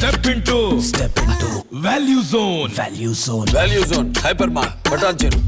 Step into step into Value Zone Value Zone Value Zone Hypermart బటాన్ చెరు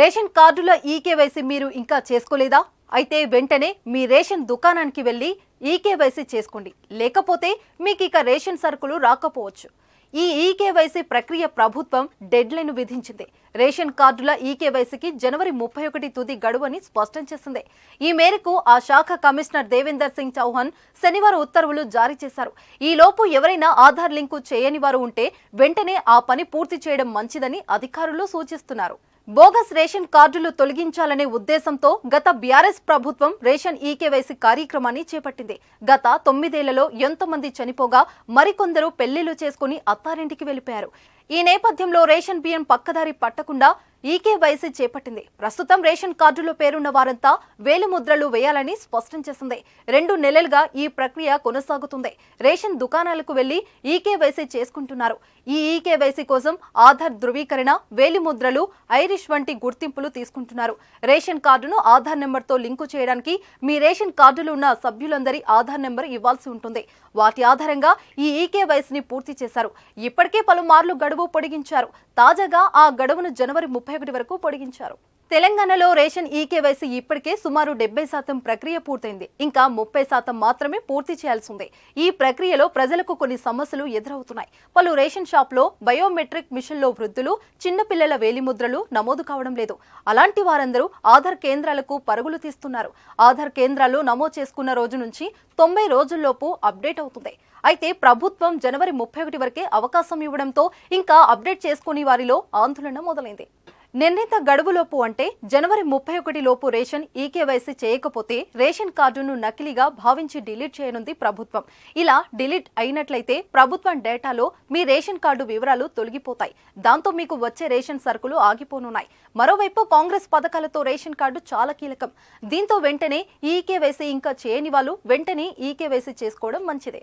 ration కార్డుల eKYC మీరు ఇంకా చేసుకోలేదా? అయితే వెంటనే మీ రేషన్ దుకాణానికి వెళ్ళి ఈకేవైసీ చేసుకోండి. లేకపోతే మీకు ఇక రేషన్ సరుకులు రాకపోవచ్చు. ఈ ఈకేవైసీ ప్రక్రియ ప్రభుత్వం డెడ్ లైన్ విధించింది. రేషన్ కార్డుల ఈకేవైసీకి జనవరి ముప్పై ఒకటి తుది గడువని స్పష్టం చేసింది. ఈ మేరకు ఆ శాఖ కమిషనర్ దేవేందర్ సింగ్ చౌహాన్ శనివారం ఉత్తర్వులు జారీ చేశారు. ఈలోపు ఎవరైనా ఆధార్ లింకు చేయని వారు ఉంటే వెంటనే ఆ పని పూర్తి చేయడం మంచిదని అధికారులు సూచిస్తున్నారు. బోగస్ రేషన్ కార్డులు తొలగించాలనే ఉద్దేశంతో గత బీఆర్ఎస్ ప్రభుత్వం రేషన్ ఈకేవైసీ కార్యక్రమాన్ని చేపట్టింది. గత తొమ్మిదేళ్ళలో ఎంతమంది చనిపోగా మరికొందరు పెళ్ళిళ్ళు చేసుకుని అత్తారింటికి వెళ్ళిపోయారు ఈ నేపథ్యంలో రేషన్ బియ్యం పక్కదారి పట్టకుండా ఈకేవైసీ చేపట్టింది. ప్రస్తుతం రేషన్ కార్డులో పేరున్న వారంతా వేలిముద్రలు వేయాలని స్పష్టం చేసింది. రెండు నెలలుగా ఈ ప్రక్రియ కొనసాగుతుంది. రేషన్ దుకాణాలకు వెళ్ళి ఈకేవైసీ చేసుకుంటున్నారు. ఈ ఈకేవైసీ కోసం ఆధార్ ధృవీకరణ వేలిముద్రలు ఐరిష్ వంటి గుర్తింపులు తీసుకుంటున్నారు. రేషన్ కార్డును ఆధార్ నెంబర్తో లింకు చేయడానికి మీ రేషన్ కార్డులు ఉన్న సభ్యులందరి ఆధార్ నెంబర్ ఇవ్వాల్సి ఉంటుంది. వాటి ఆధారంగా ఈ ఈకేవైసీని పూర్తి చేశారు. ఇప్పటికే పలుమార్లు గడువు పొడిగించారు. తాజాగా ఆ గడువును జనవరి ముప్పై ఒకటి వరకు పొడిగించారు. తెలంగాణలో రేషన్ ఈకేవైసీ ఇప్పటికే సుమారు డెబ్బై శాతం ప్రక్రియ పూర్తయింది. ఇంకా ముప్పై శాతం మాత్రమే పూర్తి చేయాల్సి ఉంది. ఈ ప్రక్రియలో ప్రజలకు కొన్ని సమస్యలు ఎదురవుతున్నాయి. పలు రేషన్ షాప్లో బయోమెట్రిక్ మిషన్లో వృద్ధులు చిన్నపిల్లల వేలిముద్రలు నమోదు కావడం లేదు. అలాంటి వారందరూ ఆధార్ కేంద్రాలకు పరుగులు తీస్తున్నారు. ఆధార్ కేంద్రాలు నమోదు చేసుకున్న రోజు నుంచి తొంభై రోజుల్లోపు అప్డేట్ అవుతుంది. అయితే ప్రభుత్వం జనవరి ముప్పై ఒకటి వరకే అవకాశం ఇవ్వడంతో ఇంకా అప్డేట్ చేసుకుని వారిలో ఆందోళన మొదలైంది. నిర్ణీత గడువులోపు అంటే జనవరి ముప్పై ఒకటి లోపు రేషన్ ఈకేవైసీ చేయకపోతే రేషన్ కార్డును నకిలీగా భావించి డిలీట్ చేయనుంది ప్రభుత్వం. ఇలా డిలీట్ అయినట్లయితే ప్రభుత్వం డేటాలో మీ రేషన్ కార్డు వివరాలు తొలగిపోతాయి. దాంతో మీకు వచ్చే రేషన్ సరుకులు ఆగిపోనున్నాయి. మరోవైపు కాంగ్రెస్ పథకాలతో రేషన్ కార్డు చాలా కీలకం. దీంతో వెంటనే ఈకేవైసీ ఇంకా చేయని వాళ్ళు వెంటనే ఈకేవైసీ చేసుకోవడం మంచిదే.